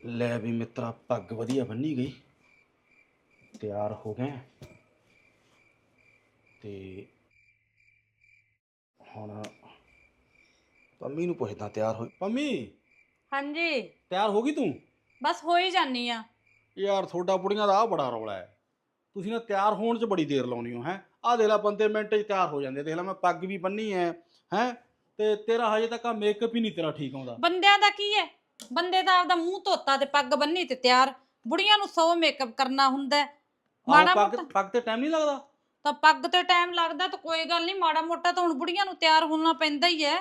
ਲੈ ਵੀ ਮਿੱਤਰਾ ਪੱਗ ਵਧੀਆ ਬੰਨੀ ਗਈ। ਤਿਆਰ ਹੋ ਗਏ ਤੇ ਹੁਣ ਪੰਮੀ ਨੂੰ ਪੁੱਛਦਾ ਤਿਆਰ ਹੋਈ ਪੰਮੀ! ਹਾਂਜੀ। ਤਿਆਰ ਹੋ ਗਈ ਤੂੰ? ਬਸ ਹੋ ਹੀ ਜਾਨੀ ਆ। ਯਾਰ ਤੁਹਾਡਾ ਬੁੜੀਆਂ ਦਾ ਆ ਬੜਾ ਰੌਲਾ ਹੈ। ਤੁਸੀਂ ਨਾ ਤਿਆਰ ਹੋਣ 'ਚ ਬੜੀ ਦੇਰ ਲਾਉਣੀ ਹੋ ਹੈ? ਆਹ ਦੇਖ ਲੈ ਬੰਦੇ ਮਿੰਟ 'ਚ ਤਿਆਰ ਹੋ ਜਾਂਦੇ ਦੇਖ ਲੈ ਮੈਂ ਪੱਗ ਵੀ ਬੰਨੀ ਹੈ ਹੈ? ਤੇ ਤੇਰਾ ਹਜੇ ਤੱਕ ਆ ਮੇਕਅਪ ਹੀ ਨਹੀਂ ਤੇਰਾ ਠੀਕ ਆਉਂਦਾ। ਬੰਦਿਆਂ ਦਾ ਕੀ ਹੈ ਬੰਦੇ ਦਾ ਆਪਦਾ ਮੂੰਹ ਧੋਤਾ ਤੇ ਪੱਗ ਬੰਨੀ ਤੇ ਤਿਆਰ। ਬੁੜੀਆਂ ਨੂੰ ਸੌ ਮੇਕਅਪ ਕਰਨਾ ਹੁੰਦਾ। ਹੈ। ਮਾੜਾ ਪੱਗ ਮੋਟਾ ਪੱਗ ਤੇ ਟਾਈਮ ਨਹੀਂ ਲੱਗਦਾ? ਤਾਂ ਪੱਗ ਤੇ ਟਾਈਮ ਲੱਗਦਾ ਤਾਂ ਕੋਈ ਗੱਲ ਨਹੀਂ ਮਾੜਾ ਮੋਟਾ ਤਾਂ ਹੁਣ ਬੁੜੀਆਂ ਨੂੰ ਤਿਆਰ ਹੋਣਾ ਪੈਂਦਾ ਹੀ ਹੈ।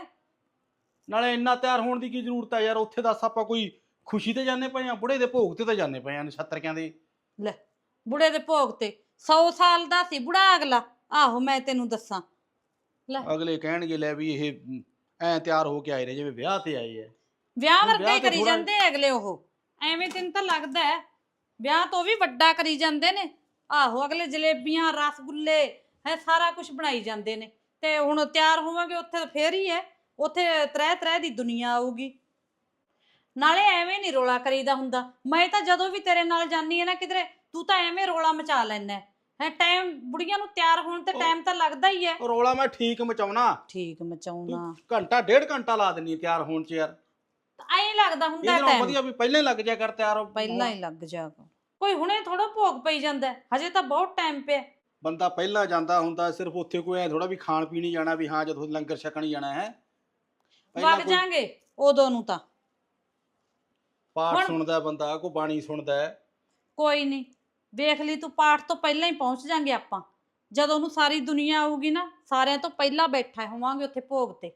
ਨਾਲੇ ਇੰਨਾ ਤਿਆਰ ਹੋਣ ਦੀ ਕੀ ਜ਼ਰੂਰਤ ਹੈ ਯਾਰ ਉੱਥੇ ਦੱਸ ਆਪਾਂ ਕੋਈ ਖੁਸ਼ੀ ਤੇ ਜਾਂਦੇ ਪਏ ਆ ਬੁੜੇ ਦੇ ਭੋਗ ਤੇ ਤਾਂ ਜਾਂਦੇ ਪਏ ਆ ਨਛੱਤਰਕਿਆਂ ਦੇ। ਲੈ ਬੁੜੇ ਦੇ ਭੋਗ ਤੇ। 100 ਸਾਲ ਦਾ ਸੀ ਬੁੜਾ ਅਗਲਾ। ਆਹੋ ਮੈਂ ਤੈਨੂੰ ਦੱਸਾਂ। ਲੈ। ਅਗਲੇ ਕਹਿਣਗੇ ਲੈ ਵੀ ਇਹ ਐ ਤਿਆਰ ਹੋ ਕੇ ਆਏ ਨੇ ਜਿਵੇਂ ਵਿਆਹ ਤੇ ਆਏ ਐ ਵਿਆਹ ਵਰਗਾ ਹੀ ਕਰੀ ਜਾਂਦੇ ਆ ਅਗਲੇ ਉਹ। ਐਵੇਂ ਤੈਨੂੰ ਤਾਂ ਲੱਗਦਾ ਹੈ। ਵਿਆਹ ਤੋਂ ਵੀ ਵੱਡਾ ਕਰੀ ਜਾਂਦੇ ਨੇ। ਆਹੋ ਅਗਲੇ ਜਲੇਬੀਆਂ ਰਸਗੁੱਲੇ ਹੈ ਸਾਰਾ ਕੁਝ ਬਣਾਈ ਜਾਂਦੇ ਨੇ। ਤੇ ਹੁਣ ਤਿਆਰ ਹੋਵਾਂਗੇ ਉੱਥੇ ਤਾਂ ਫੇਰ ਹੀ ਹੈ। ਉੱਥੇ ਤਰ੍ਹਾਂ ਤਰ੍ਹਾਂ ਦੀ ਦੁਨੀਆ ਆਊਗੀ। ਨਾਲੇ ਐਵੇਂ ਨਹੀਂ ਰੋਲਾ ਕਰੀਦਾ ਹੁੰਦਾ। ਮੈਂ ਤਾਂ ਜਦੋਂ ਵੀ ਤੇਰੇ ਨਾਲ ਜਾਨੀ ਹੈ ਨਾ ਕਿਧਰੇ ਤੂੰ ਤਾਂ ਐਵੇਂ ਰੋਲਾ ਮਚਾ ਲੈਣਾ ਹੈ। ਟਾਈਮ ਬੁੜੀਆਂ ਨੂੰ ਤਿਆਰ ਹੋਣ ਤੇ ਟਾਈਮ ਤਾਂ ਲੱਗਦਾ ਹੀ ਹੈ। ਉਹ ਰੋਲਾ ਮੈਂ ਠੀਕ ਮਚਾਉਣਾ। ਠੀਕ ਮਚਾਉਣਾ। ਘੰਟਾ ਡੇਢ ਘੰਟਾ ਲਾ ਦਿੰਨੀ ਆ ਤਿਆਰ ਹੋਣ ਚ ਯਾਰ। ਐਂ ਲੱਗਦਾ ਹੁੰਦਾ ਇਹਦੇ ਨਾਲ ਟਾਈਮ ਵਧੀਆ ਵੀ ਪਹਿਲਾਂ ਹੀ ਲੱਗ ਜਾ ਕਰ ਤਿਆਰ ਪਹਿਲਾਂ ਹੀ ਲੱਗ ਜਾਗਾ ਕੋਈ ਹੁਣੇ ਥੋੜਾ ਭੋਗ ਪਈ ਜਾਂਦਾ ਹੈ, ਹਜੇ ਤਾਂ ਬਹੁਤ ਟਾਈਮ ਪਿਆ। ਬੰਦਾ ਪਹਿਲਾਂ ਜਾਂਦਾ ਹੁੰਦਾ ਸਿਰਫ ਉੱਥੇ ਕੋਈ ਐ ਥੋੜਾ ਵੀ ਖਾਣ ਪੀਣ ਹੀ ਜਾਣਾ ਵੀ ਹਾਂ ਜਦੋਂ ਲੰਗਰ ਛਕਣ ਹੀ ਜਾਣਾ ਹੈ। ਪਹਿਲਾਂ ਵਗ ਕੋਈ ਜਾਾਂਗੇ ਉਦੋਂ ਨੂੰ ਤਾਂ। ਪਾਠ ਹੁਣ- ਸੁਣਦਾ ਬੰਦਾ ਕੋਈ ਬਾਣੀ ਸੁਣਦਾ ਹੈ। ਕੋਈ ਨਹੀਂ। ਵੇਖ ਲਈ ਤੂੰ ਪਾਠ ਤੋਂ ਪਹਿਲਾਂ ਹੀ ਪਹੁੰਚ ਜਾਾਂਗੇ ਆਪਾਂ। ਜਦੋਂ ਨੂੰ ਸਾਰੀ ਦੁਨੀਆ ਆਊਗੀ ਨਾ ਸਾਰਿਆਂ ਤੋਂ ਪਹਿਲਾਂ ਬੈਠਾ ਹੋਵਾਂਗੇ ਉੱਥੇ ਭੋਗ ਤੇ।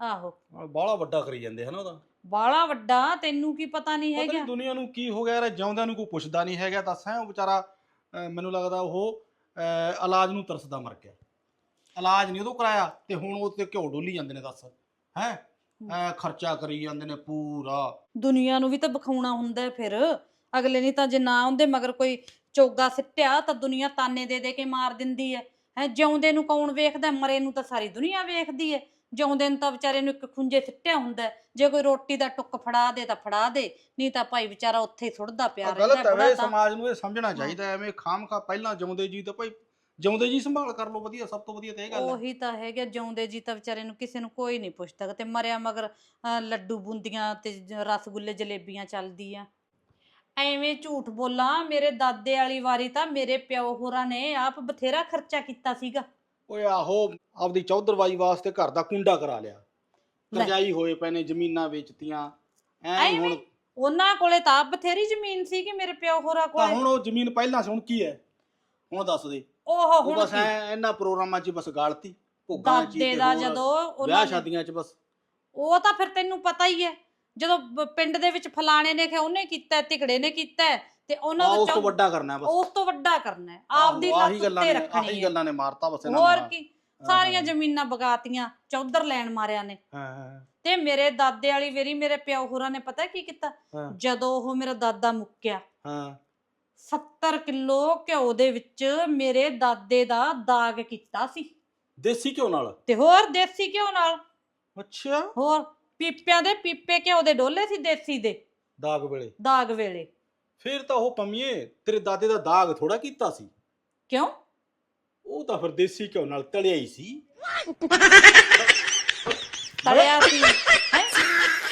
ਆਹੋ ਬਾਹਲਾ ਵੱਡਾ ਕਰੀ ਜਾਂਦੇ ਹਨਾ ਉਹਦਾ। ਬਾਲਾ ਵੱਡਾ ਤੈਨੂੰ ਕੀ ਪਤਾ ਨਹੀਂ ਪਤਾ ਹੈਗਾ? ਨਹੀਂ ਦੁਨੀਆ ਨੂੰ ਕੀ ਹੋ ਗਿਆ ਯਾਰ ਜਿਉਂਦਿਆਂ ਨੂੰ ਕੋਈ ਪੁੱਛਦਾ ਨਹੀਂ ਹੈਗਾ ਦੱਸ ਹੈ ਉਹ ਵਿਚਾਰਾ ਅਹ ਮੈਨੂੰ ਲੱਗਦਾ ਉਹ ਅਹ ਇਲਾਜ ਨੂੰ ਤਰਸਦਾ ਮਰ ਗਿਆ। ਇਲਾਜ ਨਹੀਂ ਉਦੋਂ ਕਰਾਇਆ ਤੇ ਹੁਣ ਉਹ ਤੇ ਘਿਓ ਡੋਲੀ ਜਾਂਦੇ ਨੇ ਦੱਸ। ਹੈ? ਖਰਚਾ ਕਰੀ ਜਾਂਦੇ ਨੇ ਪੂਰਾ। ਦੁਨੀਆ ਨੂੰ ਵੀ ਤਾਂ ਵਿਖਾਉਣਾ ਹੁੰਦਾ ਹੈ ਫਿਰ। ਅਗਲੇ ਨਹੀਂ ਤਾਂ ਜੇ ਨਾ ਉਹਦੇ ਮਗਰ ਕੋਈ ਚੋਗਾ ਸਿੱਟਿਆ ਤਾਂ ਦੁਨੀਆ ਤਾਨੇ ਦੇ ਦੇ ਕੇ ਮਾਰ ਦਿੰਦੀ ਹੈ ਹੈ ਜਿਉਂਦੇ ਨੂੰ ਕੌਣ ਵੇਖਦਾ? ਮਰੇ ਨੂੰ ਤਾਂ ਸਾਰੀ ਦੁਨੀਆ ਵੇਖਦੀ ਹੈ ਜਿਉਂਦੇ ਨੂੰ ਤਾਂ ਵਿਚਾਰੇ ਨੂੰ ਇੱਕ ਖੁੰਝੇ ਸਿੱਟਿਆ ਹੁੰਦਾ ਹੈ। ਜੇ ਕੋਈ ਰੋਟੀ ਦਾ ਟੁੱਕ ਫੜਾ ਦੇ ਤਾਂ ਫੜਾ ਦੇ ਨਹੀਂ ਤਾਂ ਭਾਈ ਵਿਚਾਰਾ ਉੱਥੇ ਹੀ ਸੁੱਟਦਾ ਪਿਆ ਗਲਤ ਹੈ ਬੁੜਾ ਵੇ ਤਾਂ। ਸਮਾਜ ਨੂੰ ਇਹ ਸਮਝਣਾ ਚਾਹੀਦਾ ਹੈ, ਐਵੇਂ ਖਾਮਖਾ ਪਹਿਲਾਂ ਜਿਉਂਦੇ ਜੀ ਤਾਂ ਭਾਈ ਜਿਉਂਦੇ ਜੀ ਸੰਭਾਲ ਕਰ ਲਓ ਵਧੀਆ ਸਭ ਤੋਂ ਵਧੀਆ ਤੇ ਇਹ ਗੱਲ ਹੈ ਉਹੀ ਤਾਂ ਹੈਗਾ ਜਿਉਂਦੇ ਜੀ ਤਾਂ ਵਿਚਾਰੇ ਨੂੰ ਕਿਸੇ ਨੂੰ ਕੋਈ ਨਹੀਂ ਪੁੱਛਦਾ ਤੇ ਮਰਿਆ ਮਗਰ ਅਹ, ਲੱਡੂ ਬੂੰਦੀਆਂ ਤੇ ਜ- ਰਸਗੁੱਲੇ ਜਲੇਬੀਆਂ ਚੱਲਦੀ ਆ ਐਵੇਂ ਝੂਠ ਬੋਲਾਂ ਮੇਰੇ ਦਾਦੇ ਵਾਲੀ ਵਾਰੀ ਤਾਂ ਮੇਰੇ ਪਿਓ ਹੋਰਾਂ ਨੇ ਆਪ ਬਥੇਰਾ ਖਰਚਾ ਕੀਤਾ ਸੀਗਾ ਓਏ ਆਹੋ ਆਪਦੀ ਚੌਧਰਵਾਈ ਵਾਸਤੇ ਘਰ ਦਾ ਕੁੰਡਾ ਕਰਾ ਲਿਆ ਲੈ। ਕਰਜਾਈ ਹੋਏ ਪਏ ਨੇ ਜ਼ਮੀਨਾਂ ਵੇਚਤੀਆਂ ਐ ਐਵੇਂ? ਹੁਣ ਉਹਨਾਂ ਕੋਲੇ ਤਾਂ ਆਪ ਬਥੇਰੀ ਜ਼ਮੀਨ ਸੀ ਕਿ ਮੇਰੇ ਪਿਓ ਹੋਰਾਂ ਤਾਂ ਕੋਲੇ ਹੁਣ ਉਹ ਜ਼ਮੀਨ ਪਹਿਲਾਂ ਸੀ ਹੁਣ ਕੀ ਹੈ ਹੁਣ ਦੱਸ ਦੇ ਉਹ ਉਹ ਹੁਣ ਬਸ ਕੀ? ਐ ਇਹਨਾਂ ਪ੍ਰੋਗਰਾਮਾਂ 'ਚ ਬਸ ਗਾਲਤੀ ਭੋਗਾਂ 'ਚ ਹੀ ਦਾਦੇ ਤੇ ਦਾ ਹੋਰ ਜਦੋਂ ਵਿਆਹ ਉਹਨਾਂ ਨੇ ਸ਼ਾਦੀਆਂ 'ਚ ਬਸ ਉਹ ਤਾਂ ਫਿਰ ਤੈਨੂੰ ਪਤਾ ਹੀ ਹੈ ਜਦੋਂ ਬ- ਪਿੰਡ ਦੇ ਵਿੱਚ ਫਲਾਣੇ ਨੇ ਕਿ ਉਹਨੇ ਕੀਤਾ ਹੈ, ਤਿਕੜੇ ਨੇ ਕੀਤਾ ਹੈ, ਤੇ ਉਹਨਾਂ ਆਹ ਦਾ ਉਸ ਤੋਂ ਚੌ- ਵੱਡਾ ਕਰਨਾ ਬਸ। ਉਸ ਤੋਂ ਵੱਡਾ ਕਰਨਾ ਹੈ। ਆਪਦੀ ਆਹੀ ਲੱਤ ਗੱਲਾਂ ਉੱਤੇ ਨੇ ਰੱਖਣੀ ਆਹੀ ਹੈ। ਗੱਲਾਂ ਨੇ ਮਾਰਤਾ ਬਸ ਇਹਨਾਂ ਹੋਰ ਕੀ? ਹਾਂ, ਸਾਰੀਆਂ ਹਾਂ। ਜ਼ਮੀਨਾਂ ਬਗਾਤੀਆਂ ਚੌਧਰ ਲੈਣ ਮਾਰਿਆ ਨੇ। ਹਾਂ ਹਾਂ। ਤੇ ਮੇਰੇ ਦਾਦੇ ਵਾਲੀ ਵੇਰੀ ਮੇਰੇ ਪਿਓ ਹੋਰਾਂ ਨੇ ਪਤਾ ਕੀ ਕੀਤਾ? ਹਾਂ। ਜਦੋਂ ਉਹ ਮੇਰਾ ਦਾਦਾ ਮੁੱਕਿਆ ਹਾਂ। 70 ਕਿਲੋ ਘਿਓ ਦੇ ਵਿੱਚ ਮੇਰੇ ਦਾਦੇ ਦਾ ਦਾਗ ਕੀਤਾ ਸੀ। ਦੇਸੀ ਘਿਓ ਨਾਲ? ਤੇ ਹੋਰ ਦੇਸੀ ਘਿਓ ਨਾਲ। ਅੱਛਾ। ਹੋਰ ਪੀਪਿਆਂ ਦੇ ਪੀਪੇ ਘਿਓ ਦੇ ਡੋਲੇ ਸੀ ਦੇਸੀ ਦੇ? ਦਾਗ ਵੇਲੇ। ਦਾਗ ਵੇਲੇ। ਫਿਰ ਤਾਂ ਉਹ ਪੰਮੀਏ ਤੇਰੇ ਦਾਦੇ ਦਾ ਦਾਗ ਥੋੜਾ ਕੀਤਾ ਸੀ। ਕਿਉਂ? ਉਹ ਤਾਂ ਫਿਰ ਦੇਸੀ ਘਿਓ ਨਾਲ ਤਲਿਆ ਹੀ ਸੀ। ਤਲਿਆ ਸੀ ਹੈਂ?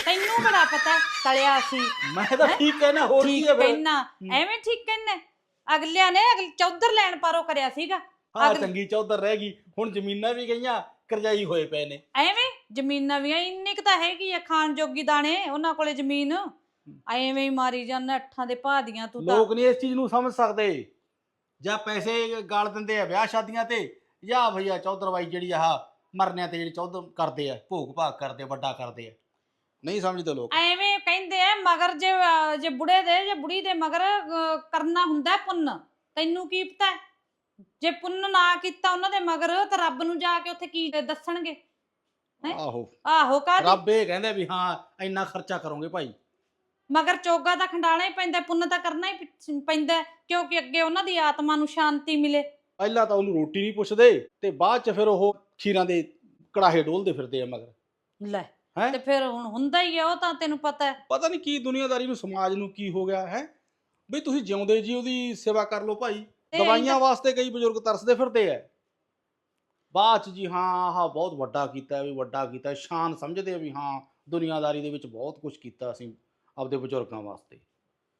ਤੈਨੂੰ ਬੜਾ ਪਤਾ ਤਲਿਆ ਸੀ। ਮੈਂ ਤਾਂ ਹੈਂ? ਠੀਕ ਕਹਿਣਾ ਹੋਰ ਕੀ ਠੀਕ ਹੈ ਫਿਰ? ਕਹਿਣਾ ਐਵੇਂ ਠੀਕ ਕਹਿਣਾ। ਅਗਲਿਆਂ ਨੇ ਅਗਲ ਚੌਧਰ ਲੈਣ ਪਾਰੋ ਕਰਿਆ ਸੀਗਾ। ਹਾਂ ਅਗਲ- ਚੰਗੀ ਚੌਧਰ ਰਹਿ ਗਈ। ਹੁਣ ਜ਼ਮੀਨਾਂ ਵੀ ਗਈਆਂ ਕਰਜਾਈ ਹੋਏ ਪਏ ਨੇ। ਐਵੇਂ? ਜ਼ਮੀਨਾਂ ਵੀ ਆ, ਇੰਨੀ ਕੁ ਤਾਂ ਹੈਗੀ ਆ ਖਾਣ ਜੋਗੀ ਦਾਣੇ ਉਹਨਾਂ ਕੋਲੇ ਜ਼ਮੀਨ। ਐਵੇਂ ਹੀ ਮਾਰੀ ਜਾਂਦਾ ਅੱਠਾਂ ਦੇ ਭਾਅ ਦੀਆਂ ਤੂੰ ਤਾਂ। ਲੋਕ ਨਹੀਂ ਇਸ ਚੀਜ਼ ਨੂੰ ਸਮਝ ਸਕਦੇ। ਜਾਂ ਪੈਸੇ ਗਾਲ ਦਿੰਦੇ ਆ ਵਿਆਹ ਸ਼ਾਦੀਆਂ ਤੇ ਜਾਂ ਭਈਆ ਚੌਧਰਵਾਈ ਜਿਹੜੀ ਆਹ ਮਰਨਿਆਂ ਤੇ ਜਿਹੜੀ ਚੌਧਰ ਕਰਦੇ ਆ ਭੋਗ ਭਾਗ ਕਰਦੇ ਆ, ਵੱਡਾ ਕਰਦੇ ਆ। ਨਹੀਂ ਸਮਝਦੇ ਲੋਕ। ਐਵੇਂ ਕਹਿੰਦੇ ਆ ਮਗਰ ਜੇ ਅਹ, ਜੇ ਬੁੜੇ ਦੇ ਜੇ ਬੁੜੀ ਦੇ ਮਗਰ ਅਹ, ਕਰਨਾ ਹੁੰਦਾ ਹੈ ਪੁੰਨ ਤੈਨੂੰ ਕੀ ਪਤਾ? ਹੈ? ਜੇ ਪੁੰਨ ਨਾ ਕੀਤਾ ਉਹਨਾਂ ਦੇ ਮਗਰ ਤਾਂ ਰੱਬ ਨੂੰ ਜਾ ਕੇ ਉੱਥੇ ਕੀ ਦੱਸਣਗੇ? ਹੈਂ? ਆਹੋ। ਆਹੋ ਕਾਹਦੀ? ਰੱਬ ਇਹ ਕਹਿੰਦਾ ਵੀ ਹਾਂ ਇੰਨਾ ਖਰਚਾ ਕਰੋਗੇ ਭਾਈ। ਮਗਰ ਚੋਗਾ ਤਾਂ ਖੰਡਾਣਾ ਹੀ ਪੈਂਦਾ ਪੁੰਨ ਤਾਂ ਕਰਨਾ ਹੀ ਪੈਂਦਾ ਹੈ, ਕਿਉਂਕਿ ਅੱਗੇ ਉਹਨਾਂ ਦੀ ਆਤਮਾ ਨੂੰ ਸ਼ਾਂਤੀ ਮਿਲੇ। ਪਹਿਲਾਂ ਤਾਂ ਉਹਨੂੰ ਰੋਟੀ ਨਹੀਂ ਪੁੱਛਦੇ ਤੇ ਬਾਅਦ ਚ ਫਿਰ ਉਹ ਖੀਰਾਂ ਦੇ ਕੜਾਹੇ ਡੋਲਦੇ ਫਿਰਦੇ ਆ ਮਗਰ। ਲੈ ਹੈਂ? ਤੇ ਫਿਰ ਹੁਣ ਹੁੰਦਾ ਹੀ ਆ ਉਹ ਤਾਂ ਤੈਨੂੰ ਪਤਾ ਹੈ। ਪਤਾ ਨਹੀਂ ਕੀ ਦੁਨੀਆਦਾਰੀ ਨੂੰ ਸਮਾਜ ਨੂੰ ਕੀ ਹੋ ਗਿਆ ਹੈ? ਬਈ ਤੁਸੀਂ ਜਿਉਂਦੇ ਜੀ ਉਹਦੀ ਸੇਵਾ ਕਰ ਲਓ ਭਾਈ। ਤੇ ਦਵਾਈਆਂ ਵਾਸਤੇ ਕਈ ਬਜ਼ੁਰਗ ਤਰਸਦੇ ਫਿਰਦੇ ਐ ਬਾਅਦ ਚ ਜੀ ਹਾਂ ਆਹ ਬਹੁਤ ਵੱਡਾ ਕੀਤਾ ਵੀ ਵੱਡਾ ਕੀਤਾ। ਸ਼ਾਨ ਸਮਝਦੇ ਆ ਵੀ ਹਾਂ ਦੁਨੀਆਦਾਰੀ ਦੇ ਵਿੱਚ ਬਹੁਤ ਕੁਝ ਕੀਤਾ ਅਸੀਂ ਆਪਦੇ ਬਜ਼ੁਰਗਾਂ ਵਾਸਤੇ।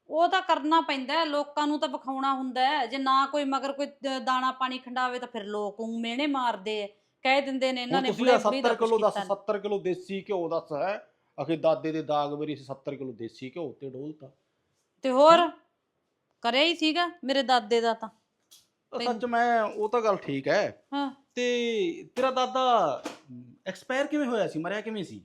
ਉਹ ਤਾਂ ਕਰਨਾ ਪੈਂਦਾ ਹੈ, ਲੋਕਾਂ ਨੂੰ ਤਾਂ ਵਿਖਾਉਣਾ ਹੁੰਦਾ ਹੈ। ਜੇ ਨਾ ਕੋਈ ਮਗਰ ਕੋਈ ਦ- ਦਾਣਾ ਪਾਣੀ ਖੰਡਾਵੇ ਤਾਂ ਫਿਰ ਲੋਕ ਉਹ ਮਿਹਣੇ ਮਾਰਦੇ ਆ। ਕਹਿ ਦਿੰਦੇ ਨੇ ਇਹਨਾਂ ਹੁਣ ਨੇ ਤੁਸੀਂ ਆਹ ਬੁੜੀ ਦਾ 70 ਕਿਲੋ ਦੱਸ ਕੀਤਾ 70 ਕਿਲੋ ਦੇਸੀ ਘਿਓ ਦੱਸ ਹੈ। ਅਖੇ ਦਾਦੇ ਦੇ ਦਾਗ ਮੇਰੀ 70 ਕਿਲੋ ਦੇਸੀ ਘਿਓ ਤੇ ਡੋਲਤਾ। ਤੇ ਹੋਰ? ਕਰਿਆ ਹੀ ਸੀਗਾ ਮੇਰੇ ਦਾਦੇ ਦਾ ਤਾਂ ਤਾਂ। ਸੱਚ ਮੈਂ ਉਹ ਤਾਂ ਗੱਲ ਠੀਕ ਹੈ। ਹਾਂ। ਤੇ ਤੇਰਾ ਦਾਦਾ ਐਕਸਪਾਇਰ ਕਿਵੇਂ ਹੋਇਆ ਸੀ? ਮਰਿਆ ਕਿਵੇਂ ਸੀ?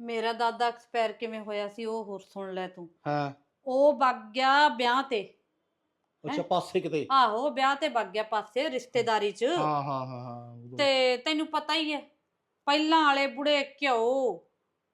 ਮੇਰਾ ਦਾਦਾ ਐਕਸਪਾਇਰ ਕਿਵੇਂ ਹੋਇਆ ਸੀ ਉਹ ਹੋਰ ਸੁਣ ਲੈ ਤੂੰ। ਹਾਂ। ਉਹ ਵਗ ਗਿਆ ਵਿਆਹ ਤੇ। ਅੱਛਾ ਪਾਸੇ ਕਿਤੇ? ਆਹੋ ਵਿਆਹ ਤੇ ਵਗ ਗਿਆ ਪਾਸੇ ਰਿਸ਼ਤੇਦਾਰੀ 'ਚ। ਹਾਂ ਹਾਂ ਹਾਂ ਹਾਂ ਉਦੋਂ। ਤੇ ਤੈਨੂੰ ਪਤਾ ਹੀ ਹੈ ਪਹਿਲਾਂ ਵਾਲੇ ਬੁੜੇ ਘਿਓ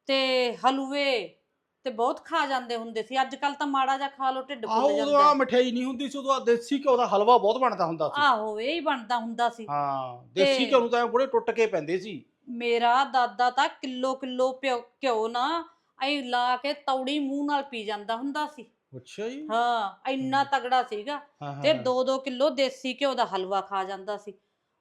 ਤੇ ਹਲਵੇ ਤੇ ਬਹੁਤ ਖਾ ਜਾਂਦੇ ਹੁੰਦੇ ਸੀ। ਅੱਜ ਕੱਲ ਤਾਂ ਮਾੜਾ ਜਿਹਾ ਖਾ ਲੋ ਢਿੱਡ ਆਹੋ ਫੁੱਲ ਉਦੋਂ ਜਾਂਦਾ। ਆ ਹੈ। ਮਠਿਆਈ ਨਹੀਂ ਹੁੰਦੀ ਸੀ ਉਦੋਂ ਦੇਸੀ ਘਿਓ ਦਾ ਹਲਵਾ ਬਹੁਤ ਬਣਦਾ ਹੁੰਦਾ ਸੀ। ਆਹੋ ਇਹ ਹੀ ਬਣਦਾ ਹੁੰਦਾ ਸੀ। ਹਾਂ ਦੇਸੀ ਤੇ- ਘਿਓ ਨੂੰ ਤਾਂ ਐਂ ਬੜੇ ਟੁੱਟ ਕੇ ਪੈਂਦੇ ਸੀ। ਮੇਰਾ ਦਾਦਾ ਤਾਂ ਕਿਲੋ ਕਿਲੋ ਪਿਓ- ਘਿਓ ਨਾ ਐ ਲਾ ਕੇ ਤੌੜੀ ਮੂੰਹ ਨਾਲ ਪੀ ਜਾਂਦਾ ਹੁੰਦਾ ਸੀ। ਅੱਛਾ ਜੀ। ਹਾਂ ਇੰਨਾ ਤਗੜਾ ਸੀਗਾ ਹਾਂ, ਹਾਂ, ਤੇ ਹਾਂ। 2-2 ਕਿਲੋ ਦੇਸੀ ਘਿਓ ਦਾ ਹਲਵਾ ਖਾ ਜਾਂਦਾ ਸੀ।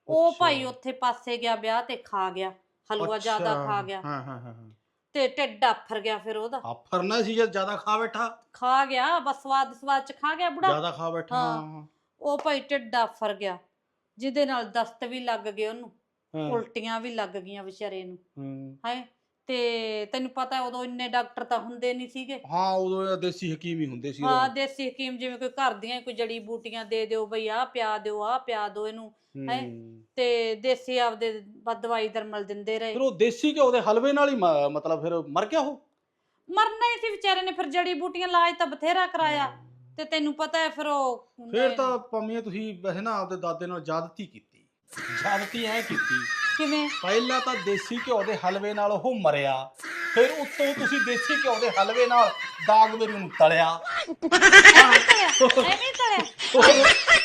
ਉਹ ਅੱਛਾ। ਭਾਈ ਉੱਥੇ ਪਾਸੇ ਗਿਆ ਵਿਆਹ ਤੇ ਖਾ ਗਿਆ। ਹਲਵਾ ਜ਼ਿਆਦਾ ਅੱਛਾ, ਖਾ ਗਿਆ। ਹਾਂ ਹਾਂ ਹਾਂ ਹਾਂ। ਤੇ ਢਿੱਡ ਆਫਰ ਗਿਆ ਫਿਰ ਉਹਦਾ। ਆਫਰਨਾ ਸੀ ਜਦ ਜ਼ਿਆਦਾ ਖਾ ਬੈਠਾ। ਖਾ ਗਿਆ ਬਸ ਸਵਾਦ ਸਵਾਦ ਚ ਖਾ ਗਿਆ ਬੁੜਾ। ਜ਼ਿਆਦਾ ਖਾ ਬੈਠਾ ਹਾਂ। ਉਹ ਭਾਈ ਢਿੱਡ ਆਫਰ ਗਿਆ ਜਿਹਦੇ ਨਾਲ ਦਸਤ ਵੀ ਲੱਗ ਗਏ ਉਹਨੂੰ ਹਾਂ, ਉਲਟੀਆਂ ਵੀ ਲੱਗ ਗਈਆਂ ਵਿਚਾਰੇ ਨੂੰ। ਹਾਂ। ਹੈ? ਤੇ ਤੈਨੂੰ ਪਤਾ ਉਦੋਂ ਇੰਨੇ ਡਾਕਟਰ ਤਾਂ ਹੁੰਦੇ ਨਹੀਂ ਸੀਗੇ। ਹਾਂ ਉਦੋਂ ਇਹ ਦੇਸੀ ਹਕੀਮ ਹੀ ਹੁੰਦੇ ਸੀ ਹਾਂ। ਦੇਸੀ ਹਕੀਮ ਜਿਵੇਂ ਕੋਈ ਘਰ ਦੀਆਂ ਹੀ ਕੋਈ ਜੜੀ ਬੂਟੀਆਂ ਦੇ ਦਿਓ ਬਈ ਆਹ ਪਿਆ ਦਿਓ ਆਹ ਪਿਆ ਦਿਓ ਇਹਨੂੰ ਹੈਂ? ਹੂੰ। ਤੇ ਦੇਸੀ ਆਪਦੇ ਬ- ਦਵਾਈ ਦਰਮਲ ਦਿੰਦੇ ਰਹੇ। ਫਿਰ ਉਹ ਦੇਸੀ ਘਿਓ ਦੇ ਹਲਵੇ ਨਾਲ ਹੀ ਮ- ਮਤਲਬ ਫਿਰ ਮਰ ਗਿਆ ਉਹ? ਮਰਨਾ ਹੀ ਸੀ ਵਿਚਾਰੇ ਨੇ ਫਿਰ ਜੜੀ ਬੂਟੀਆਂ ਇਲਾਜ ਤਾਂ ਬਥੇਰਾ ਕਰਾਇਆ। ਤੇ ਤੈਨੂੰ ਪਤਾ ਹੈ ਫਿਰ ਉਹ ਹੁੰਦਾ ਫਿਰ ਹੈ ਤਾਂ ਪੰਮੀਆਂ ਤੁਸੀਂ ਵੈਸੇ ਨਾ ਆਪਦੇ ਦਾਦੇ ਨਾਲ ਜ਼ਿਆਦਤੀ ਕੀਤੀ। ਜ਼ਿਆਦਤੀ ਐ ਕੀਤੀ ਕਿਵੇਂ ਪਹਿਲਾਂ ਤਾਂ ਦੇਸੀ ਘਿਓ ਦੇ ਹਲਵੇ ਨਾਲ ਉਹ ਮਰਿਆ ਫਿਰ ਉੱਤੋਂ ਤੁਸੀਂ ਦੇਸੀ ਘਿਓ ਦੇ ਹਲਵੇ ਨਾਲ ਦਾਗ ਮੇਰੀ ਨੂੰ ਤਲਿਆ ਐਵੇਂ ਤਲਿਆ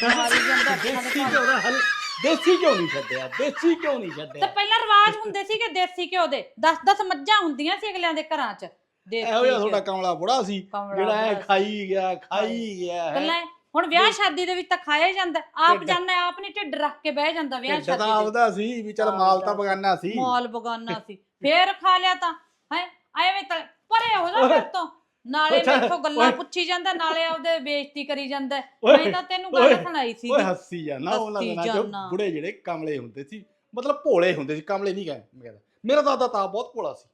ਮਾਰੀ ਜਾਂਦਾ ਅੱਖਾਂ ਦੇ ਦੇਸੀ ਘਿਓ ਦਾ ਹਲ ਦੇਸੀ ਘਿਓ ਨਹੀਂ ਛੱਡਿਆ ਦੇਸੀ ਘਿਓ ਨਹੀਂ ਤੇ ਛੱਡਿਆ ਪਹਿਲਾਂ ਰਿਵਾਜ ਹੁੰਦੇ ਸੀਗੇ ਦੇਸੀ ਘਿਓ ਦੇ 10-10 ਮੱਝਾਂ ਹੁੰਦੀਆਂ ਸੀ ਅਗਲਿਆਂ ਦੇ ਘਰਾਂ 'ਚ ਦੇਸੀ ਇਹੋ ਜਿਹਾ। ਤੁਹਾਡਾ ਕਮਲਾ ਬੁੜਾ ਸੀ ਕਮਲਾ ਜਿਹੜਾ ਬੁੜਾ ਸੀ। ਖਾਈ ਗਿਆ ਖਾਈ ਗਿਆ ਹੈ। ਗੱਲਾਂ। ਹੁਣ ਵਿਆਹ ਸ਼ਾਦੀ ਦੇ ਵਿੱਚ ਤਾਂ ਖਾਇਆ ਹੀ ਜਾਂਦਾ। ਆਪ ਢਿੱਡ- ਜਾਂਦਾ ਆਪ ਨਹੀਂ ਢਿੱਡ ਰੱਖ ਕੇ ਬਹਿ ਜਾਂਦਾ ਵਿਆਹ ਢਿੱਡ ਤਾਂ ਸ਼ਾਦੀ ਦੇ ਆਪਦਾ ਸੀ ਵੀ ਚਲ ਮਾਲ ਤਾਂ ਬਗਾਨਾ ਸੀ। ਮਾਲ ਬਗਾਨਾ ਸੀ। ਫੇਰ ਖਾ ਲਿਆ ਤਾਂ ਹੈ? ਐਵੇਂ ਤਾਂ ਪਰੇ ਹੋ ਜਾ ਫਿਰ ਤੋਂ। ਨਾਲੇ ਅੱਛਾ, ਮੈਥੋਂ ਗੱਲਾਂ ਓਏ। ਪੁੱਛੀ ਜਾਂਦਾ ਨਾਲੇ ਆਪਦੇ ਬੇਇੱਜ਼ਤੀ ਕਰੀ ਜਾਂਦਾ। ਮੈਂ ਤਾਂ ਤੈਨੂੰ ਓਏ, ਗੱਲ ਸੁਣਾਈ ਸੀ। ਓਏ ਹੱਸੀ ਜਾਣਾ ਉਹਨਾਂ ਹੱਸੀ ਚ ਜਾਨਾ। ਬੁੜੇ ਜਿਹੜੇ ਕਮਲੇ ਹੁੰਦੇ ਸੀ ਮਤਲਬ ਭੋਲੇ ਹੁੰਦੇ ਸੀ ਕਮਲੇ ਨਹੀਂ ਕਹਿੰਦਾ ਮੇਰਾ ਦਾਦਾ ਤਾਂ ਬਹੁਤ ਭੋਲਾ ਸੀ।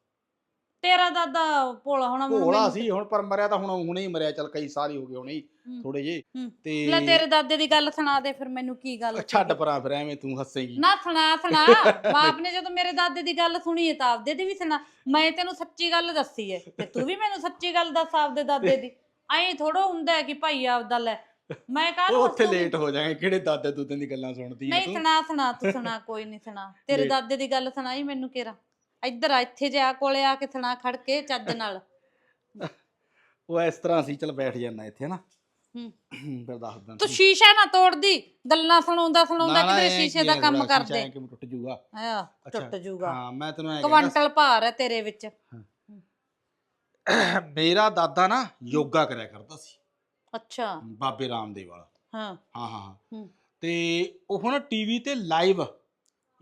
ਤੇਰਾ ਦਾਦਾ ਭੋਲਾ ਹੋਣਾ ਮੈਨੂੰ- ਭੋਲਾ ਸੀ ਹੁਣ ਪਰ ਮਰਿਆ ਤਾਂ ਹੁਣ ਹੁਣੇ ਹੀ ਮਰਿਆ ਚਲ ਕਈ ਸਾਲ ਹੀ ਹੋ ਗਏ ਹੁਣੇ ਹੀ। ਥੋੜੇ ਜੇ। ਤੇ ਲੈ ਤੇਰੇ ਦਾਦੇ ਦੀ ਗੱਲ ਸੁਣਾ ਦੇ ਫਿਰ ਮੈਨੂੰ ਕੀ ਗੱਲ ਛੱਡ ਪਰਾਂ ਫਿਰ ਐਵੇਂ ਤੂੰ ਹੱਸੇਗੀ। ਨਾ ਸੁਣਾ ਸੁਣਾ। ਬਾਪ ਨੇ ਜਦੋਂ ਮੇਰੇ ਦਾਦੇ ਦੀ ਗੱਲ ਸੁਣੀ ਤਾਂ ਆਪਦੇ ਦੀ ਵੀ ਸੁਣਾ। ਮੈਂ ਤੈਨੂੰ ਸੱਚੀ ਗੱਲ ਦੱਸੀ ਹੈ ਤੇ ਤੂੰ ਵੀ ਮੈਨੂੰ ਸੱਚੀ ਗੱਲ ਦੱਸ ਆਪਦੇ ਦਾਦੇ ਦੀ। ਐਂ ਥੋੜਾ ਹੁੰਦਾ ਕਿ ਭਾਈ ਆਪਦਾ ਲੈ। ਮੈਂ ਕਾਹਨੂੰ ਉੱਥੇ? ਲੇਟ ਹੋ ਜਾਏਗਾ ਕਿਹੜੇ ਦਾਦੇ ਦੂਦਿਆਂ ਦੀ ਗੱਲਾਂ ਸੁਣਦੀ ਨਹੀਂ ਸੁਣਾ ਸੁਣਾ ਤੂੰ ਸੁਣਾ ਕੋਈ ਨਹੀਂ ਸੁਣਾ। ਤੇਰੇ। ਦਾਦੇ ਦੀ ਗੱਲ ਸੁਣਾਈ ਮੈਨੂੰ ਕਿਹੜਾ? ਇੱਧਰ ਆ ਇੱਥੇ ਜਾ ਕੋਲੇ ਆ ਕੇ ਸੁਣਾ ਖੜ ਕੇ ਚੱਜ ਨਾਲ। ਉਹ ਇਸ ਤਰ੍ਹਾਂ ਸੀ ਚਲ ਬੈਠ ਜਾਣਾ ਇੱਥੇ ਨਾ। ਹੂੰ। ਫਿਰ ਦੱਸ ਦਿੰਦਾ ਤੂੰ ਸ਼ੀਸ਼ਾ ਨਾ ਤੋੜਦੀ ਗੱਲਾਂ ਸੁਣਾਉਂਦਾ ਸੁਣਾਉਂਦਾ ਕਿਤੇ ਸ਼ੀਸ਼ੇ ਦਾ ਕੰਮ ਕਰਦੇ। ਕਿਵੇਂ ਟੁੱਟ ਜੂਗਾ ਆ ਟੁੱਟ ਜੂਗਾ ਹਾਂ ਮੈਂ ਤੈਨੂੰ ਐ ਕੁਆਂਟਲ ਭਾਰ ਹੈ ਤੇਰੇ ਵਿੱਚ। ਮੇਰਾ ਦਾਦਾ ਨਾ ਯੋਗਾ ਕਰਿਆ ਕਰਦਾ ਸੀ। ਅੱਛਾ। ਬਾਬੇ ਰਾਮਦੇਵ ਵਾਲਾ। ਹਾਂ। ਹਾਂ ਹਾਂ ਹਾਂ। ਹੂੰ। ਤੇ ਉਹ ਨਾ ਟੀਵੀ ਤੇ ਲਾਈਵ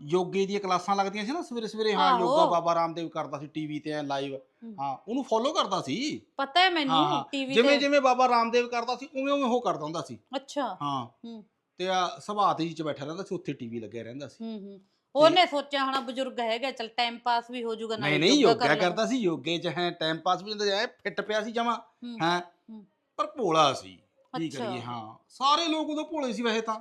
ਯੋਗੇ ਦੀਆਂ ਕਲਾਸਾਂ ਲੱਗਦੀਆਂ ਸੀ ਨਾ ਸਵੇਰੇ ਸਵੇਰੇ ਹਾਂ ਆਹੋ। ਯੋਗਾ ਬਾਬਾ ਰਾਮਦੇਵ ਕਰਦਾ ਸੀ ਟੀਵੀ ਤੇ ਐ ਲਾਈਵ ਹੂੰ। ਉਹਨੂੰ ਫੋਲੋ ਕਰਦਾ ਸੀ। ਪਤਾ ਹੈ ਮੈਨੂੰ ਹਾਂ ਟੀਵੀ ਜਿਵੇਂ ਤੇ। ਜਿਵੇਂ ਬਾਬਾ ਰਾਮਦੇਵ ਕਰਦਾ ਸੀ ਉਵੇਂ ਉਵੇਂ ਉਹ ਕਰਦਾ ਹੁੰਦਾ ਸੀ। ਅੱਛਾ। ਹਾਂ। ਹੂੰ। ਤੇ ਆ ਸਭਾ ਤੇ ਚ ਬੈਠਾ ਰਹਿੰਦਾ ਸੀ ਉੱਥੇ ਟੀਵੀ ਲੱਗਿਆ ਰਹਿੰਦਾ ਸੀ। ਹੂੰ ਹੂੰ। ਉਹਨੇ ਸੋਚਿਆ ਹੋਣਾ ਬਜ਼ੁਰਗ ਹੈਗਾ ਚਲ ਟਾਈਮ ਪਾਸ ਵੀ ਹੋ ਜਾਊਗਾ ਨਹੀਂ ਨਹੀਂ ਯੋਗਾ ਕਰਦਾ ਸੀ ਯੋਗੇ ਚ ਹੈ ਟਾਈਮ ਪਾਸ ਵੀ ਹੁੰਦਾ ਐ ਫਿੱਟ ਪਿਆ ਸੀ ਜਮਾ ਹੂੰ। ਪਰ ਭੋਲਾ ਸੀ। ਕੀ ਅੱਛਾ। ਕਰੀਏ ਹਾਂ। ਸਾਰੇ ਲੋਕ ਉਦੋਂ ਭੋਲੇ ਸੀ ਵੈਸੇ ਤਾਂ।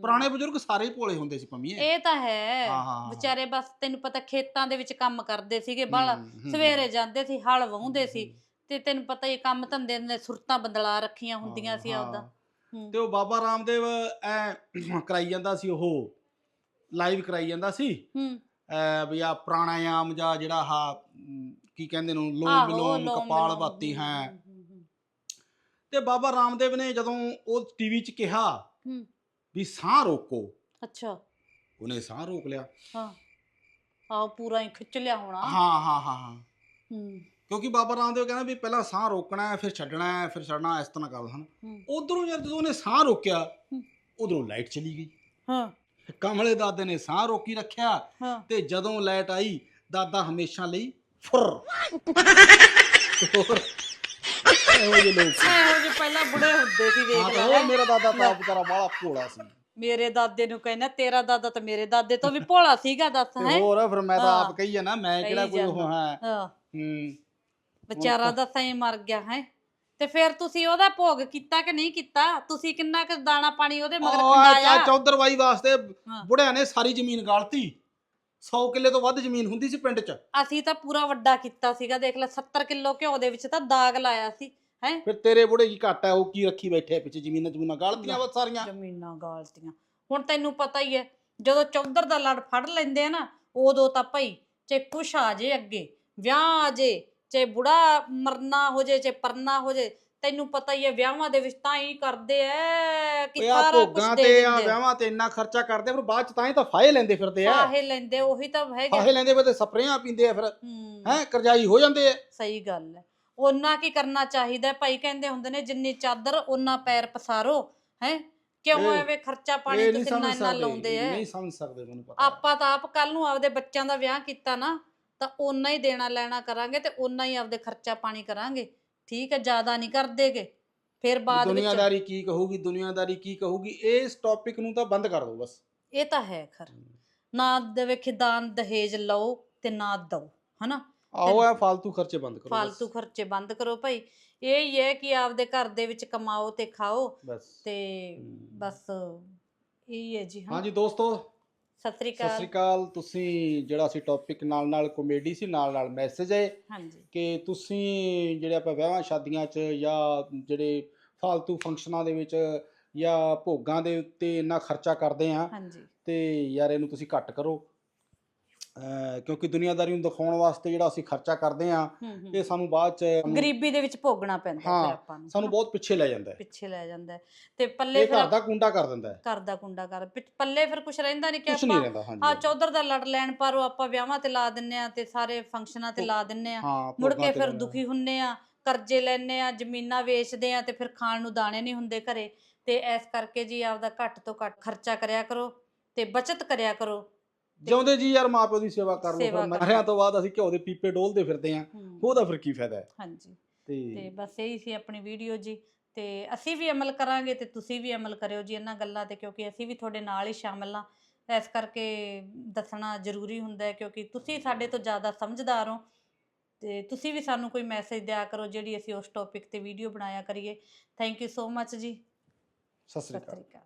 ਪੁਰਾਣੇ ਬਜ਼ੁਰਗ ਸਾਰੇ ਹੀ ਭੋਲੇ ਹੁੰਦੇ ਸੀ ਪੰਮੀਏ ਇਹ। ਤਾਂ ਹੈ। ਹਾਂ, ਹਾਂ, ਹਾਂ। ਵਿਚਾਰੇ ਬਸ ਤੈਨੂੰ ਪਤਾ ਖੇਤਾਂ ਦੇ ਵਿੱਚ ਕੰਮ ਕਰਦੇ ਸੀਗੇ ਹੂੰ, ਹੂੰ, ਸਵੇਰੇ ਜਾਂਦੇ ਸੀ ਹਲ ਵਾਹੁੰਦੇ ਸੀ ਹੂੰ, ਤੇ ਤੈਨੂੰ ਪਤਾ ਹੀ ਕੰਮ ਧੰਦੇ ਨੇ ਸੁਰਤਾਂ ਬਦਲਾ ਰੱਖੀਆਂ ਹੁੰਦੀਆਂ ਸੀ ਹਾਂ। ਆਪਦਾ। ਹੂੰ। ਤੇ ਉਹ ਬਾਬਾ ਰਾਮਦੇਵ ਐ ਕਰਾਈ ਜਾਂਦਾ ਸੀ ਉਹ। ਲਾਈਵ ਕਰਾਈ ਜਾਂਦਾ ਸੀ। ਹੂੰ। ਐ ਵੀ ਆ ਪ੍ਰਾਣਾਯਾਮ ਜਾਂ ਜਿਹੜਾ ਆ ਕੀ ਕਹਿੰਦੇ ਨੂੰ ਲੋਮ ਆਹੋ, ਵਿਲੋਮ ਲੋਮ ਕਪਾਲ ਵਿਲੋਮ, ਹੂੰ, ਤੇ ਬਾਬਾ ਰਾਮਦੇਵ ਨੇ ਜਦੋਂ ਉਹ ਟੀਵੀ 'ਚ ਕਿਹਾ ਹੂੰ। ਵੀ ਸਾਹ ਰੋਕੋ ਅੱਛਾ। ਉਹਨੇ ਸਾਹ ਰੋਕ ਲਿਆ। ਹਾਂ। ਆਹ ਪੂਰਾ ਹੀ ਖਿੱਚ ਲਿਆ ਹੋਣਾ। ਹਾਂ ਹਾਂ ਹਾਂ ਹਾਂ। ਹੂੰ। ਕਿਉਂਕਿ ਬਾਬਾ ਰਾਮਦੇਵ ਕਹਿੰਦਾ ਵੀ ਪਹਿਲਾਂ ਸਾਹ ਰੋਕਣਾ ਹੈ ਫਿਰ ਛੱਡਣਾ ਹੈ ਫਿਰ ਛੱਡਣਾ ਇਸ ਤਰ੍ਹਾਂ ਕਰਦਾ ਹਨ। ਹੂੰ। ਉਧਰੋਂ ਜਦ ਜਦੋਂ ਉਹਨੇ ਸਾਹ ਰੋਕਿਆ ਹੂੰ। ਉਧਰੋਂ ਲਾਈਟ ਚਲੀ ਗਈ। ਹਾਂ। ਕਮਲੇ ਦਾਦੇ ਨੇ ਸਾਹ ਰੋਕੀ ਰੱਖਿਆ ਹਾਂ। ਤੇ ਜਦੋਂ ਲਾਈਟ ਆਈ ਦਾਦਾ ਹਮੇਸ਼ਾ ਲਈ ਫੁਰ। ਹੋਰ। ਇਹੋ ਜਿਹੇ ਲੋਕ। ਸੀ। ਪਹਿਲਾਂ ਬੁੜੇ ਹੁੰਦੇ ਸੀ ਹਾਂ ਦੇਖ ਤਾਂ ਲੈ ਉਹ ਮੇਰਾ ਦਾਦਾ ਤਾਂ ਵਿਚਾਰਾ ਬਾਹਲਾ ਭੋਲਾ ਸੀ। ਮੇਰੇ ਦਾਦੇ ਨੂੰ ਕਹਿੰਦਾ ਤੇਰਾ ਦਾਦਾ ਤਾਂ ਮੇਰੇ ਦਾਦੇ ਤੋਂ ਵੀ ਭੋਲਾ ਸੀਗਾ ਦੱਸ ਤੇ ਹੈ? ਹੋਰ ਫਿਰ ਮੈਂ ਤਾਂ ਹਾਂ। ਆਪ ਕਹੀ ਆ ਨਾ ਮੈਂ ਕਹੀ ਕਿਹੜਾ ਕੋਈ ਉਹ। ਹਾਂ। ਹਾਂ। ਹੂੰ। ਵਿਚਾਰਾ ਦਾ ਸਹੀ ਮਰ ਗਿਆ ਹੈ? ਤੇ ਫਿਰ ਤੁਸੀਂ ਉਹਦਾ ਭੋਗ ਕੀਤਾ ਕਿ ਨਹੀਂ ਕੀਤਾ? ਤੁਸੀਂ ਕਿੰਨਾ ਕੁ ਦਾਣਾ ਪਾਣੀ ਉਹਦੇ ਮਗਰ ਉਹ ਆ ਖੰਡਾਇਆ? ਚੌਧਰਵਾਈ ਵਾਸਤੇ ਹਾਂ। ਬੁੜਿਆਂ ਨੇ ਸਾਰੀ ਜ਼ਮੀਨ ਗਾਲਤੀ। 100 ਕਿੱਲੇ ਤੋਂ ਵੱਧ ਜ਼ਮੀਨ ਹੁੰਦੀ ਸੀ ਪਿੰਡ 'ਚ। ਅਸੀਂ ਤਾਂ ਪੂਰਾ ਵੱਡਾ ਕੀਤਾ ਸੀਗਾ ਦੇਖ ਲੈ 70 ਕਿਲੋ ਘਿਓ ਦੇ ਵਿੱਚ ਤਾਂ ਦਾਗ ਲਾਇਆ ਸੀ। ਹੈ? ਫਿਰ ਤੇਰੇ ਬੁੜੇ ਕੀ ਘਾਟਾ ਉਹ ਕੀ ਰੱਖੀ ਬੈਠੇ ਆ ਪਿੱਛੇ? ਜ਼ਮੀਨਾਂ ਜ਼ਮੀਨਾਂ ਗਾਲਤੀਆਂ ਵਾ ਸਾਰੀਆਂ। ਜ਼ਮੀਨਾਂ ਗਾਲਤੀਆਂ। ਹੁਣ ਤੈਨੂੰ ਪਤਾ ਹੀ ਹੈ ਜਦੋਂ ਚੌਧਰ ਦਾ ਲੜ ਫੜ ਲੈਂਦੇ ਆ ਨਾ ਉਦੋਂ ਤਾਂ ਭਾਈ ਚੇ ਕੁਛ ਆ ਜੇ ਅੱਗੇ ਵਿਆਹ ਆ ਜੇ ਚੇ ਬੁੜਾ ਮਰਨਾ ਹੋ ਜੇ ਚੇ ਪਰਨਾ ਹੋ ਜੇ ਤੈਨੂੰ ਪਤਾ ਹੀ ਹੈ ਵਿਆਹਾਂ ਦੇ ਵਿੱਚ ਤਾਂ ਹੀ ਕਰਦੇ ਐ ਕਿ ਆ ਸਾਰਾ ਕੁਝ ਭੋਗਾਂ ਦੇ ਤੇ ਆ ਦਿੰਦੇ ਵਿਆਹਾਂ ਤੇ ਇੰਨਾ ਖਰਚਾ ਕਰਦੇ ਆ, ਫਿਰ ਬਾਅਦ ਚ ਤਾਂ ਹੀ ਤਾਂ ਫਾਹੇ ਲੈਂਦੇ ਫਿਰਦੇ ਆ। ਫਾਹੇ ਲੈਂਦੇ ਉਹੀ ਤਾਂ ਹੈਗਾ। ਫਾਹੇ ਲੈਂਦੇ ਤੇ ਸਪਰੇਆਂ ਪੀਂਦੇ ਆ ਫਿਰ। ਹੂੰ। ਹੈ ਕਰਜਾਈ ਹੋ ਜਾਂਦੇ ਆ। ਸਹੀ ਗੱਲ ਹੈ। ਉਹਨਾਂ ਕੀ ਕਰਨਾ ਚਾਹੀਦਾ ਹੈ? ਭਾਈ ਕਹਿੰਦੇ ਹੁੰਦੇ ਨੇ ਜਿੰਨੀ ਚਾਦਰ ਉਹਨਾਂ ਪੈਰ ਪਸਾਰੋ ਹੈ? ਕਿਉਂ ਇਹ- ਐਵੇਂ ਖਰਚਾ ਪਾਣੀ ਇਹ ਨਹੀਂ ਤੁਸੀਂ ਇੰਨਾ ਸਮਝ ਇੰਨਾ ਸਕਦੇ ਲਾਉਂਦੇ ਐ? ਨਹੀਂ ਸਮਝ ਸਕਦੇ ਮੈਨੂੰ ਪਤਾ। ਆਪਾਂ ਤਾਂ ਆਪ ਕੱਲ ਨੂੰ ਆਪਦੇ ਬੱਚਿਆਂ ਦਾ ਵਿਆਹ ਕੀਤਾ ਨਾ ਤਾਂ ਓਨਾ ਹੀ ਦੇਣਾ ਲੈਣਾ ਕਰਾਂਗੇ ਤੇ ਓਨਾ ਹੀ ਆਪਦੇ ਖਰਚਾ ਪਾਣੀ ਕਰਾਂਗੇ। ਠੀਕ ਹੈ ਜ਼ਿਆਦਾ ਨਹੀਂ ਕਰਦੇਗੇ। ਫਿਰ ਬਾਅਦ ਵਿੱਚ ਦੁਨੀਆਦਾਰੀ ਕੀ ਕਹੂਗੀ ਦੁਨੀਆਦਾਰੀ ਕੀ ਕਹੂਗੀ ਇਸ ਟੌਪਿਕ ਨੂੰ ਤਾਂ ਬੰਦ ਕਰ ਦਿਓ ਬਸ। ਇਹ ਤਾਂ ਹੈ ਖਰ। ਨਾ ਦੇਵੇ ਖਿਦਾਨ ਦਹੇਜ ਲਓ ਤੇ ਨਾ ਦਓ ਹਨਾ? ਆਓ ਇਹ ਫालतू ਖਰਚੇ ਬੰਦ ਕਰੋ ਬਸ। ਫालतू ਖਰਚੇ ਬੰਦ ਕਰੋ ਭਾਈ। ਇਹ ਹੀ ਹੈ ਕਿ ਆਪਦੇ ਘਰ ਦੇ ਵਿੱਚ ਕਮਾਓ ਤੇ ਖਾਓ ਤੇ ਬਸ ਇਹੀ ਹੈ ਜੀ ਹਾਂ। ਹਾਂਜੀ ਦੋਸਤੋ ਸਤਿ ਸ੍ਰੀ ਸਤਿ ਸ੍ਰੀ ਅਕਾਲ। ਤੁਸੀਂ ਜਿਹੜਾ ਅਸੀਂ ਟੌਪਿਕ ਨਾਲ ਨਾਲ ਕਾਮੇਡੀ ਸੀ ਨਾਲ ਨਾਲ ਮੈਸੇਜ ਹੈ ਹਾਂਜੀ। ਕਿ ਤੁਸੀਂ ਜਿਹੜੇ ਆਪਾਂ ਵਿਆਹਾਂ ਸ਼ਾਦੀਆਂ 'ਚ ਜਾਂ ਜਿਹੜੇ ਫालतू ਫੰਕਸ਼ਨਾਂ ਦੇ ਵਿੱਚ ਜਾਂ ਭੋਗਾਂ ਦੇ ਉੱਤੇ ਇੰਨਾ ਖਰਚਾ ਕਰਦੇ ਆ ਹਾਂਜੀ। ਤੇ ਯਾਰ ਇਹਨੂੰ ਤੁਸੀਂ ਘੱਟ ਕਰੋ। ਕਿਉਂਕਿ ਦੁਨੀਆਦਾਰੀ ਨੂੰ ਦਿਖਾਉਣ ਵਾਸਤੇ ਜਿਹੜਾ ਅਸੀਂ ਖਰਚਾ ਕਰਦੇ ਆ ਹੂੰ ਹੂੰ। ਇਹ ਸਾਨੂੰ ਬਾਅਦ 'ਚ ਗਰੀਬੀ ਦੇ ਵਿੱਚ ਭੋਗਣਾ ਪੈਂਦਾ ਫਿਰ ਹਾਂ, ਆਪਾਂ ਨੂੰ ਸਾਨੂੰ। ਬਹੁਤ ਪਿੱਛੇ ਲੈ ਜਾਂਦਾ ਹੈ। ਪਿੱਛੇ ਲੈ ਜਾਂਦਾ ਹੈ। ਤੇ ਪੱਲੇ ਇਹ ਫਿਰ ਘਰ ਦਾ ਕੁੰਡਾ ਕਰ ਦਿੰਦਾ ਹੈ। ਘਰ ਦਾ ਕੁੰਡਾ ਕਰ ਪਿ- ਪੱਲੇ ਫਿਰ ਕੁਝ ਰਹਿੰਦਾ ਨਹੀਂ ਕਿ ਕੁਝ ਨਹੀਂ ਆਪਾਂ ਰਹਿੰਦਾ ਹਾਂਜੀ। ਆ ਚੌਧਰ ਦਾ ਲੜ ਲੈਣ ਪਾਰੋ ਆਪਾਂ ਵਿਆਹਾਂ ਤੇ ਲਾ ਦਿੰਨੇ ਆ ਤੇ ਸਾਰੇ ਫੰਕਸ਼ਨਾਂ ਤੇ ਲਾ ਦਿੰਨੇ ਆ ਹਾਂ ਮੁੜ ਭੋਗਾਂ ਕੇ ਤੇ ਫਿਰ ਲੈਣਾ। ਦੁਖੀ ਹੁੰਨੇ ਆ ਕਰਜ਼ੇ ਲੈਨੇ ਆ ਜ਼ਮੀਨਾਂ ਵੇਚਦੇ ਆ ਤੇ ਫਿਰ ਖਾਣ ਨੂੰ ਦਾਣੇ ਨਹੀਂ ਹੁੰਦੇ ਘਰੇ। ਤੇ ਇਸ ਕਰਕੇ ਜੀ ਆਪਦਾ ਘੱਟ ਤੋਂ ਘੱਟ ਖਰਚਾ ਕਰਿਆ ਕਰੋ ਤੇ ਬਚਤ ਕਰਿਆ ਕਰੋ। ਜਿਉਂਦੇ ਜੀ ਯਾਰ ਮਾਪਿਓ ਦੀ ਸੇਵਾ ਕਰ ਲਓ ਫਿਰ। ਮਰਿਆਂ ਤੋਂ ਬਾਅਦ ਅਸੀਂ ਘਿਓ ਦੇ ਪੀਪੇ ਡੋਲਦੇ ਫਿਰਦੇ ਆ ਉਹਦਾ ਫਿਰ ਕੀ ਫਾਇਦਾ ਹੈ? ਹਾਂਜੀ। ਤੇ ਤੇ ਬਸ ਇਹੀ ਸੀ ਆਪਣੀ ਵੀਡੀਓ ਜੀ। ਤੇ ਅਸੀਂ ਵੀ ਅਮਲ ਕਰਾਂਗੇ ਤੇ ਤੁਸੀਂ ਵੀ ਅਮਲ ਕਰਿਓ ਜੀ ਇਹਨਾਂ ਗੱਲਾਂ ਤੇ ਕਿਉਂਕਿ ਅਸੀਂ ਵੀ ਤੁਹਾਡੇ ਨਾਲ ਹੀ ਸ਼ਾਮਲ ਹਾਂ। ਇਸ ਕਰਕੇ ਦੱਸਣਾ ਜ਼ਰੂਰੀ ਹੁੰਦਾ ਹੈ ਕਿਉਂਕਿ ਤੁਸੀਂ ਸਾਡੇ ਤੋਂ ਜ਼ਿਆਦਾ ਸਮਝਦਾਰ ਹੋ। ਤੇ ਤੁਸੀਂ ਵੀ ਸਾਨੂੰ ਕੋਈ ਮੈਸੇਜ ਦਿਆ ਕਰੋ ਜਿਹੜੀ ਅਸੀਂ ਉਸ ਟੌਪਿਕ ਤੇ ਵੀਡੀਓ ਬਣਾਇਆ ਕਰੀਏ। ਥੈਂਕ ਯੂ ਸੋ ਮਚ ਜੀ। ਸਤਿ ਸ੍ਰੀ ਅਕਾਲ।